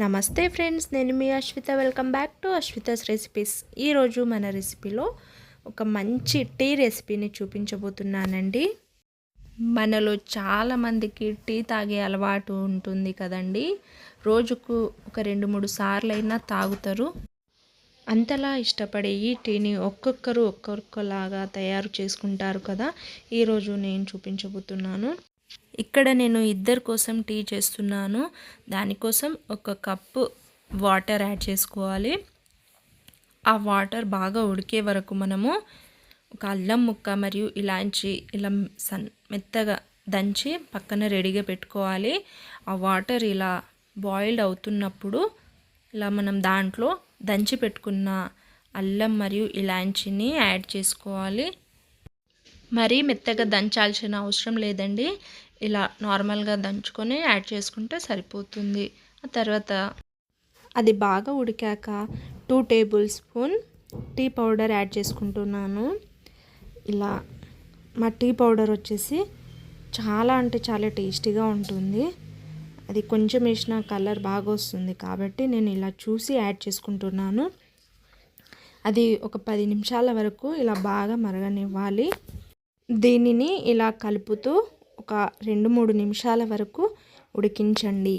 నమస్తే ఫ్రెండ్స్ నేను మీ Ashwitha. Welcome back to Ashwitha's recipes ఈరోజు మన రెసిపీలో ఒక మంచి టీ రెసిపీని చూపించబోతున్నానండి. మనలో చాలామందికి టీ తాగే అలవాటు ఉంటుంది కదండి. రోజుకు ఒక రెండు మూడు సార్లు అయినా తాగుతారు. అంతలా ఇష్టపడే ఈ టీని ఒక్కొక్కరు ఒక్కొక్కలాగా తయారు చేసుకుంటారు కదా. ఈరోజు నేను చూపించబోతున్నాను. ఇక్కడ నేను ఇద్దరి కోసం టీ చేస్తున్నాను. దానికోసం ఒక కప్పు వాటర్ యాడ్ చేసుకోవాలి. ఆ వాటర్ బాగా ఉడికే వరకు మనము ఒక అల్లం ముక్క మరియు ఇలాంచి ఇలా సన్ మెత్తగా దంచి పక్కన రెడీగా పెట్టుకోవాలి. ఆ వాటర్ ఇలా బాయిల్డ్ అవుతున్నప్పుడు ఇలా మనం దాంట్లో దంచి పెట్టుకున్న అల్లం మరియు ఇలాంచిని యాడ్ చేసుకోవాలి. మరీ మెత్తగా దంచాల్సిన అవసరం లేదండి. ఇలా నార్మల్గా దంచుకొని యాడ్ చేసుకుంటే సరిపోతుంది. ఆ తర్వాత అది బాగా ఉడికాక two tablespoon tea powder add చేసుకుంటున్నాను. ఇలా మా టీ పౌడర్ వచ్చేసి చాలా అంటే చాలా టేస్టీగా ఉంటుంది. అది కొంచెం వేసిన కలర్ బాగా వస్తుంది కాబట్టి నేను ఇలా చూసి యాడ్ చేసుకుంటున్నాను. అది ఒక పది నిమిషాల వరకు ఇలా బాగా మరగనివ్వాలి. దీనిని ఇలా కలుపుతూ ఒక రెండు మూడు నిమిషాల వరకు ఉడికించండి.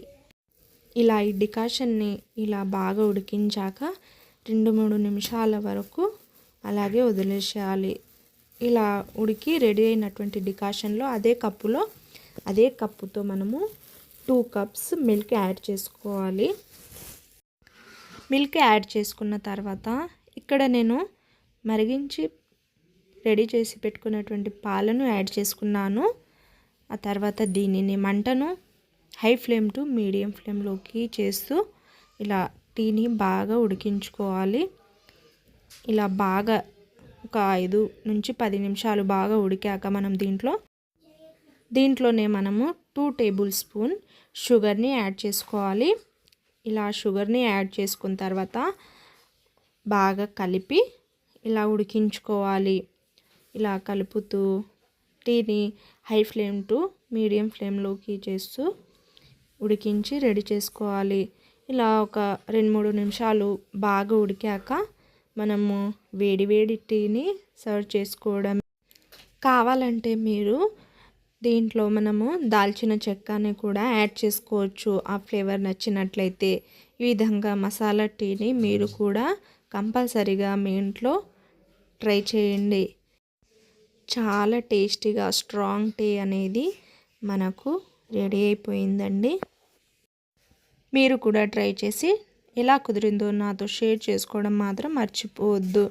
ఇలా ఈ డికాషన్ని ఇలా బాగా ఉడికించాక రెండు మూడు నిమిషాల వరకు అలాగే వదిలేసేయాలి. ఇలా ఉడికి రెడీ అయినటువంటి డికాషన్లో అదే కప్పులో అదే కప్పుతో మనము టూ కప్స్ మిల్క్ యాడ్ చేసుకోవాలి. మిల్క్ యాడ్ చేసుకున్న తర్వాత ఇక్కడ నేను మరిగించి రెడీ చేసి పెట్టుకున్నటువంటి పాలను యాడ్ చేసుకున్నాను. ఆ తర్వాత దీనిని మంటను హై ఫ్లేమ్ టు మీడియం ఫ్లేమ్లోకి చేస్తూ ఇలా టీని బాగా ఉడికించుకోవాలి. ఇలా బాగా ఒక ఐదు నుంచి పది నిమిషాలు బాగా ఉడికాక మనం దీంట్లో దీంట్లోనే మనము టూ టేబుల్ స్పూన్ షుగర్ని యాడ్ చేసుకోవాలి. ఇలా షుగర్ని యాడ్ చేసుకున్న తర్వాత బాగా కలిపి ఇలా ఉడికించుకోవాలి. ఇలా కలుపుతూ టీని హై ఫ్లేమ్ టు మీడియం ఫ్లేమ్లోకి చేస్తూ ఉడికించి రెడీ చేసుకోవాలి. ఇలా ఒక రెండు మూడు నిమిషాలు బాగా ఉడికాక మనము వేడి వేడి టీని సర్వ్ చేసుకోవడం. కావాలంటే మీరు దీంట్లో మనము దాల్చిన చెక్కని కూడా యాడ్ చేసుకోవచ్చు. ఆ ఫ్లేవర్ నచ్చినట్లయితే ఈ విధంగా మసాలా టీని మీరు కూడా కంపల్సరీగా మీ ఇంట్లో ట్రై చేయండి. చాలా టేస్టీగా స్ట్రాంగ్ టీ అనేది మనకు రెడీ అయిపోయిందండి. మీరు కూడా ట్రై చేసి ఎలా కుదిరిందో నాతో షేర్ చేసుకోవడం మాత్రం మర్చిపోవద్దు.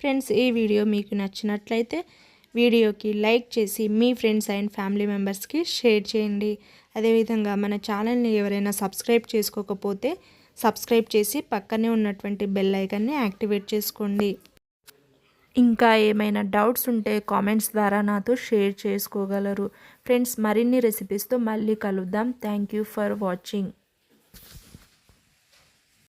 ఫ్రెండ్స్ ఈ వీడియో మీకు నచ్చినట్లయితే వీడియోకి లైక్ చేసి మీ ఫ్రెండ్స్ అండ్ ఫ్యామిలీ మెంబర్స్కి షేర్ చేయండి. అదేవిధంగా మన ఛానల్ని ఎవరైనా సబ్స్క్రైబ్ చేసుకోకపోతే సబ్స్క్రైబ్ చేసి పక్కనే ఉన్నటువంటి బెల్ ఐకన్ని యాక్టివేట్ చేసుకోండి. ఇంకా ఏమైనా డౌట్స్ ఉంటే కామెంట్స్ ద్వారా నాతో షేర్ చేసుకోగలరు. ఫ్రెండ్స్ మరిన్ని రెసిపీస్తో మళ్ళీ కలుద్దాం. Thank you for watching